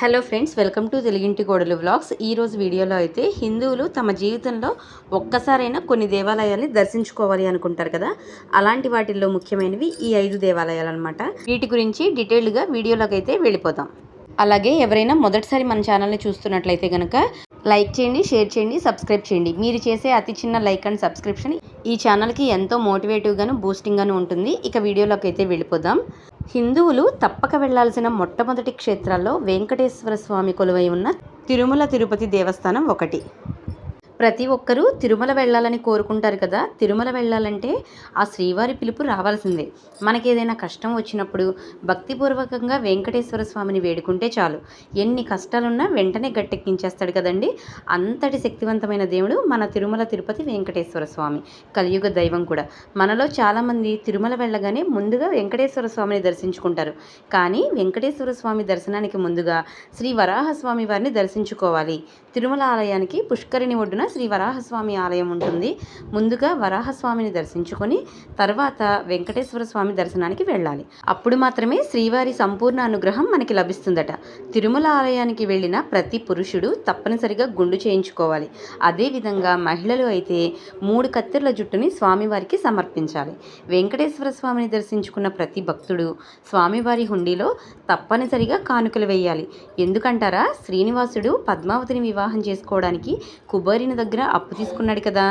Hello friends welcome to తెలుగింటి గోడలు vlogs. ఈ రోజు వీడియోలో అయితే హిందువులు తమ జీవితంలో ఒక్కసారైనా కొన్ని దేవాలయాల్ని దర్శించుకోవాలి అనుకుంటారు కదా? అలాంటి వాటిల్లో ముఖ్యమైనవి ఈ ఐదు దేవాలయాలు అనమాట వీటి గురించి డీటెయిల్డ్గా వీడియోలోకి అయితే వెళ్ళిపోతాం అలాగే ఎవరైనా మొదటిసారి మన ఛానల్ని చూస్తున్నట్లయితే కనుక లైక్ చేయండి షేర్ చేయండి సబ్స్క్రైబ్ చేయండి. మీరు చేసే అతి చిన్న లైక్ అండ్ సబ్స్క్రిప్షన్ ఈ ఛానల్కి ఎంతో మోటివేటివ్గాను బూస్టింగ్గాను ఉంటుంది. ఇక వీడియోలోకి అయితే వెళ్ళిపోదాం. హిందువులు తప్పక వెళ్ళాల్సిన మొట్టమొదటి క్షేత్రాల్లో వెంకటేశ్వర స్వామి కొలువై ఉన్న తిరుమల తిరుపతి దేవస్థానం ఒకటి. ప్రతి ఒక్కరూ తిరుమల వెళ్ళాలని కోరుకుంటారు కదా. తిరుమల వెళ్ళాలంటే ఆ శ్రీవారి పిలుపు రావాల్సిందే. మనకి ఏదైనా కష్టం వచ్చినప్పుడు భక్తిపూర్వకంగా వెంకటేశ్వర స్వామిని వేడుకుంటే చాలు. ఎన్ని కష్టాలున్నా వెంటనే గట్టెక్కించేస్తాడు కదండి. అంతటి శక్తివంతమైన దేవుడు మన తిరుమల తిరుపతి వెంకటేశ్వర స్వామి. కలియుగ దైవం కూడా. మనలో చాలామంది తిరుమల వెళ్ళగానే ముందుగా వెంకటేశ్వర స్వామిని దర్శించుకుంటారు. కానీ వెంకటేశ్వర స్వామి దర్శనానికి ముందుగా శ్రీ వరాహస్వామి వారిని దర్శించుకోవాలి. తిరుమల ఆలయానికి పుష్కరిణి ఒడ్డున శ్రీ వరాహస్వామి ఆలయం ఉంటుంది. ముందుగా వరాహస్వామిని దర్శించుకొని తర్వాత వెంకటేశ్వర స్వామి దర్శనానికి వెళ్ళాలి. అప్పుడు మాత్రమే శ్రీవారి సంపూర్ణ అనుగ్రహం మనకి లభిస్తుందట. తిరుమల ఆలయానికి వెళ్ళిన ప్రతి పురుషుడు తప్పనిసరిగా గుండు చేయించుకోవాలి. అదేవిధంగా మహిళలు అయితే మూడు కత్తెర్ల జుట్టుని స్వామివారికి సమర్పించాలి. వెంకటేశ్వర స్వామిని దర్శించుకున్న ప్రతి భక్తుడు స్వామివారి హుండీలో తప్పనిసరిగా కానుకలు వేయాలి. ఎందుకంటారా? శ్రీనివాసుడు పద్మావతిని వివాహం చేసుకోవడానికి కుబేరిని దగ్గర అప్పు తీసుకున్నాడు కదా.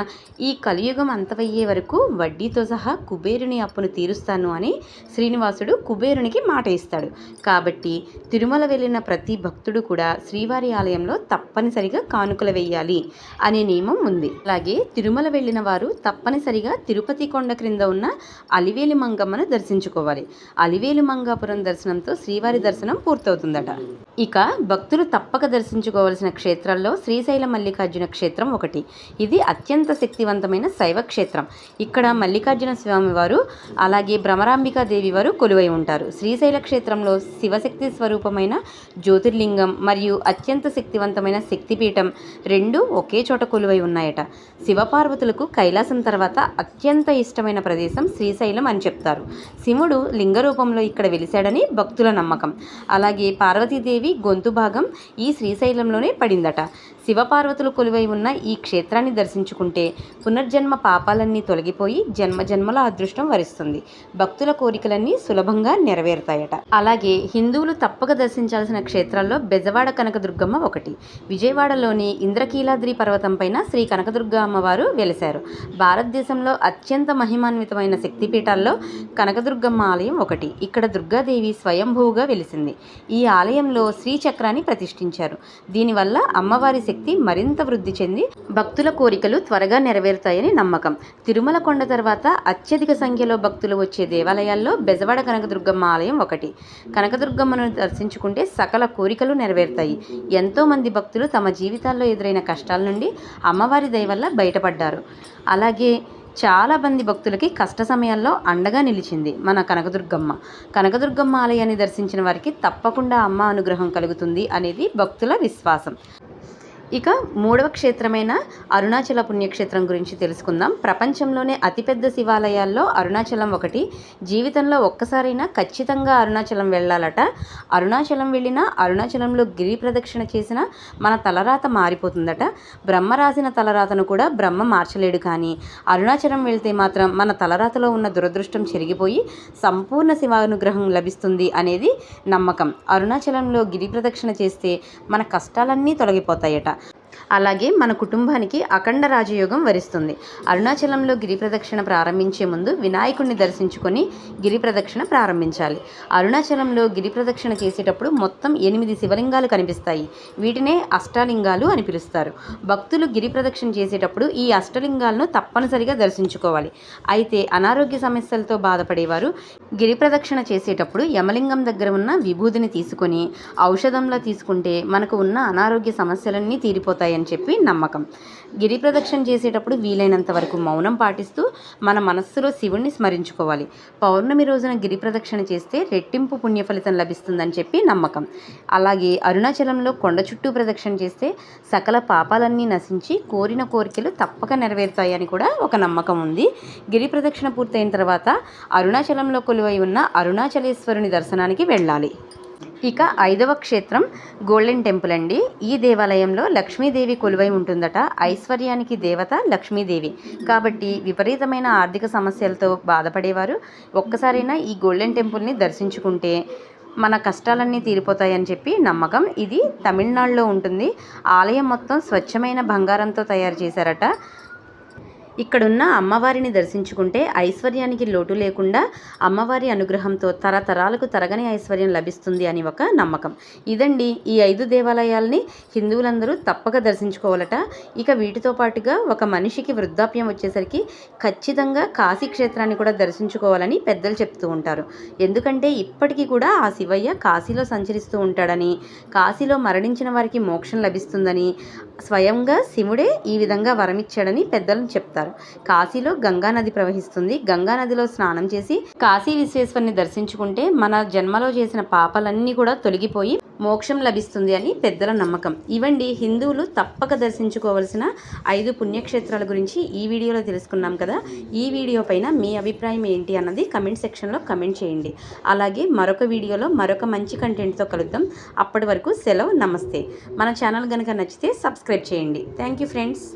ఈ కలియుగం అంతవయ్యే వరకు వడ్డీతో సహా కుబేరుని అప్పును తీరుస్తాను అని శ్రీనివాసుడు కుబేరునికి మాట ఇస్తాడు. కాబట్టి తిరుమల వెళ్ళిన ప్రతి భక్తుడు కూడా శ్రీవారి ఆలయంలో తప్పనిసరిగా కానుకలు వేయాలి అనే నియమం ఉంది. అలాగే తిరుమల వెళ్ళిన వారు తప్పనిసరిగా తిరుపతి కొండ క్రింద ఉన్న అలివేలి మంగమ్మను దర్శించుకోవాలి. అలివేలి మంగాపురం దర్శనంతో శ్రీవారి దర్శనం పూర్తవుతుందట. ఇక భక్తులు తప్పక దర్శించుకోవలసిన క్షేత్రాల్లో శ్రీశైల మల్లికార్జున క్షేత్రం ఒకటి. ఇది అత్యంత శక్తివంతమైన శైవ క్షేత్రం. ఇక్కడ మల్లికార్జున స్వామి వారు అలాగే భ్రమరాంబికాదేవి వారు కొలువై ఉంటారు. శ్రీశైల క్షేత్రంలో శివశక్తి స్వరూపమైన జ్యోతిర్లింగం మరియు అత్యంత శక్తివంతమైన శక్తిపీఠం రెండు ఒకే చోట కొలువై ఉన్నాయట. శివపార్వతులకు కైలాసం తర్వాత అత్యంత ఇష్టమైన ప్రదేశం శ్రీశైలం అని చెప్తారు. శివుడు లింగ రూపంలో ఇక్కడ వెలిశాడని భక్తుల నమ్మకం. అలాగే పార్వతీదేవి గొంతు భాగం ఈ శ్రీశైలంలోనే పడిందట. శివపార్వతులు కొలువై ఉన్న ఈ క్షేత్రాన్ని దర్శించుకుంటే పునర్జన్మ పాపాలన్నీ తొలగిపోయి జన్మ జన్మల అదృష్టం వరిస్తుంది. భక్తుల కోరికలన్నీ సులభంగా నెరవేరుతాయట. అలాగే హిందువులు తప్పక దర్శించాల్సిన క్షేత్రాల్లో బెజవాడ కనకదుర్గమ్మ ఒకటి. విజయవాడలోని ఇంద్రకీలాద్రి పర్వతం పైన శ్రీ కనకదుర్గ అమ్మవారు వెలిశారు. భారతదేశంలో అత్యంత మహిమాన్వితమైన శక్తిపీఠాల్లో కనకదుర్గమ్మ ఆలయం ఒకటి. ఇక్కడ దుర్గాదేవి స్వయంభూగా వెలిసింది. ఈ ఆలయంలో శ్రీచక్రాన్ని ప్రతిష్ఠించారు. దీనివల్ల అమ్మవారి శక్తి మరింత వృద్ధి చెంది భక్తుల కోరికలు త్వరగా నెరవేరుతాయని నమ్మకం. తిరుమల కొండ తర్వాత అత్యధిక సంఖ్యలో భక్తులు వచ్చే దేవాలయాల్లో బెజవాడ కనకదుర్గమ్మ ఆలయం ఒకటి. కనకదుర్గమ్మను దర్శించుకుంటే సకల కోరికలు నెరవేరుతాయి. ఎంతో మంది భక్తులు తమ జీవితాల్లో ఎదురైన కష్టాల నుండి అమ్మవారి దయ వల్ల బయటపడ్డారు. అలాగే చాలా మంది భక్తులకి కష్ట సమయాల్లో అండగా నిలిచింది మన కనకదుర్గమ్మ. కనకదుర్గమ్మ ఆలయాన్ని దర్శించిన వారికి తప్పకుండా అమ్మ అనుగ్రహం కలుగుతుంది అనేది భక్తుల విశ్వాసం. ఇక మూడవ క్షేత్రమైన అరుణాచల పుణ్యక్షేత్రం గురించి తెలుసుకుందాం. ప్రపంచంలోనే అతిపెద్ద శివాలయాల్లో అరుణాచలం ఒకటి. జీవితంలో ఒక్కసారైనా ఖచ్చితంగా అరుణాచలం వెళ్ళాలట. అరుణాచలం వెళ్ళినా అరుణాచలంలో గిరి ప్రదక్షిణ చేసిన మన తలరాత మారిపోతుందట. బ్రహ్మ రాసిన తలరాతను కూడా బ్రహ్మ మార్చలేడు కానీ అరుణాచలం వెళ్తే మాత్రం మన తలరాతలో ఉన్న దురదృష్టం చెరిగిపోయి సంపూర్ణ శివానుగ్రహం లభిస్తుంది అనేది నమ్మకం. అరుణాచలంలో గిరి ప్రదక్షిణ చేస్తే మన కష్టాలన్నీ తొలగిపోతాయట. అలాగే మన కుటుంబానికి అఖండ రాజయోగం వరిస్తుంది. అరుణాచలంలో గిరి ప్రదక్షిణ ప్రారంభించే ముందు వినాయకుడిని దర్శించుకొని గిరి ప్రదక్షిణ ప్రారంభించాలి. అరుణాచలంలో గిరి ప్రదక్షిణ చేసేటప్పుడు మొత్తం ఎనిమిది శివలింగాలు కనిపిస్తాయి. వీటినే అష్టలింగాలు అని పిలుస్తారు. భక్తులు గిరి ప్రదక్షిణ చేసేటప్పుడు ఈ అష్టలింగాలను తప్పనిసరిగా దర్శించుకోవాలి. అయితే అనారోగ్య సమస్యలతో బాధపడేవారు గిరి ప్రదక్షిణ చేసేటప్పుడు యమలింగం దగ్గర ఉన్న విభూతిని తీసుకొని ఔషధంలా తీసుకుంటే మనకు ఉన్న అనారోగ్య సమస్యలన్నీ తీరిపోతాయి అని చెప్పి నమ్మకం. గిరి ప్రదక్షిణ చేసేటప్పుడు వీలైనంత వరకు మౌనం పాటిస్తూ మన మనస్సులో శివుణ్ణి స్మరించుకోవాలి. పౌర్ణమి రోజున గిరి ప్రదక్షిణ చేస్తే రెట్టింపు పుణ్య ఫలితం లభిస్తుందని చెప్పి నమ్మకం. అలాగే అరుణాచలంలో కొండ చుట్టూ ప్రదక్షిణ చేస్తే సకల పాపాలన్నీ నశించి కోరిన కోరికలు తప్పక నెరవేరుతాయని కూడా ఒక నమ్మకం ఉంది. గిరి ప్రదక్షిణ పూర్తయిన తర్వాత అరుణాచలంలో కొలువై ఉన్న అరుణాచలేశ్వరుని దర్శనానికి వెళ్ళాలి. ఇక ఐదవ క్షేత్రం గోల్డెన్ టెంపుల్ అండి. ఈ దేవాలయంలో లక్ష్మీదేవి కొలువై ఉంటుందట. ఐశ్వర్యానికి దేవత లక్ష్మీదేవి. కాబట్టి విపరీతమైన ఆర్థిక సమస్యలతో బాధపడేవారు. ఒక్కసారైనా ఈ గోల్డెన్ టెంపుల్ని దర్శించుకుంటే మన కష్టాలన్నీ తీరిపోతాయని చెప్పి నమ్మకం. ఇది తమిళనాడులో ఉంటుంది. ఆలయం మొత్తం స్వచ్ఛమైన బంగారంతో తయారు చేశారట. ఇక్కడున్న అమ్మవారిని దర్శించుకుంటే ఐశ్వర్యానికి లోటు లేకుండా అమ్మవారి అనుగ్రహంతో తరతరాలకు తరగని ఐశ్వర్యం లభిస్తుంది అని ఒక నమ్మకం. ఇదండి ఈ ఐదు దేవాలయాల్ని హిందువులందరూ తప్పక దర్శించుకోవాలట. ఇక వీటితో పాటుగా ఒక మనిషికి వృద్ధాప్యం వచ్చేసరికి ఖచ్చితంగా కాశీ క్షేత్రాన్ని కూడా దర్శించుకోవాలని పెద్దలు చెప్తూ ఉంటారు. ఎందుకంటే ఇప్పటికీ కూడా ఆ శివయ్య కాశీలో సంచరిస్తూ ఉంటాడని కాశీలో మరణించిన వారికి మోక్షం లభిస్తుందని స్వయంగా శివుడే ఈ విధంగా వరమిచ్చాడని పెద్దలు చెప్తారు. కాశీలో గంగా నది ప్రవహిస్తుంది. గంగా నదిలో స్నానం చేసి కాశీ విశ్వేశ్వరుని దర్శించుకుంటే మన జన్మలో చేసిన పాపాలన్నీ కూడా తొలగిపోయి మోక్షం లభిస్తుంది అని పెద్దల నమ్మకం. ఇవండి హిందువులు తప్పక దర్శించుకోవలసిన ఐదు పుణ్యక్షేత్రాల గురించి ఈ వీడియోలో తెలుసుకున్నాం కదా. ఈ వీడియో పైన మీ అభిప్రాయం ఏంటి అన్నది కమెంట్ సెక్షన్లో కమెంట్ చేయండి. అలాగే మరొక వీడియోలో మరొక మంచి కంటెంట్తో కలుద్దాం. అప్పటి వరకు సెలవు నమస్తే. మన ఛానల్ కనుక నచ్చితే సబ్స్క్రైబ్ చేయండి. Thank you friends.